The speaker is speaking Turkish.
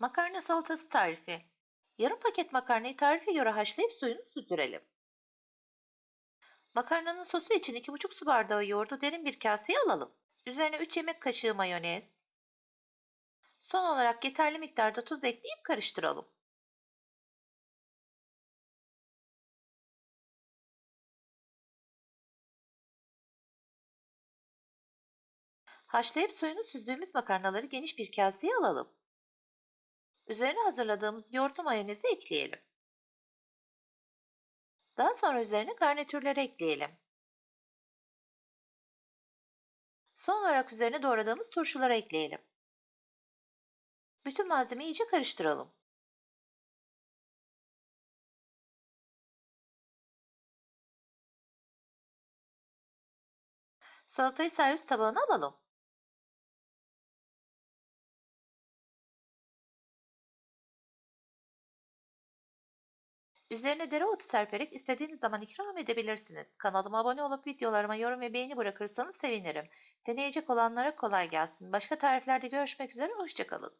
Makarna salatası tarifi. Yarım paket makarnayı tarife göre haşlayıp suyunu süzdürelim. Makarnanın sosu için 2,5 su bardağı yoğurdu derin bir kaseye alalım. Üzerine 3 yemek kaşığı mayonez. Son olarak yeterli miktarda tuz ekleyip karıştıralım. Haşlayıp suyunu süzdüğümüz makarnaları geniş bir kaseye alalım. Üzerine hazırladığımız yoğurtlu mayonezi ekleyelim. Daha sonra üzerine garnitürleri ekleyelim. Son olarak üzerine doğradığımız turşuları ekleyelim. Bütün malzemeyi iyice karıştıralım. Salatayı servis tabağına alalım. Üzerine dereotu serperek istediğiniz zaman ikram edebilirsiniz. Kanalıma abone olup videolarıma yorum ve beğeni bırakırsanız sevinirim. Deneyecek olanlara kolay gelsin. Başka tariflerde görüşmek üzere, hoşçakalın.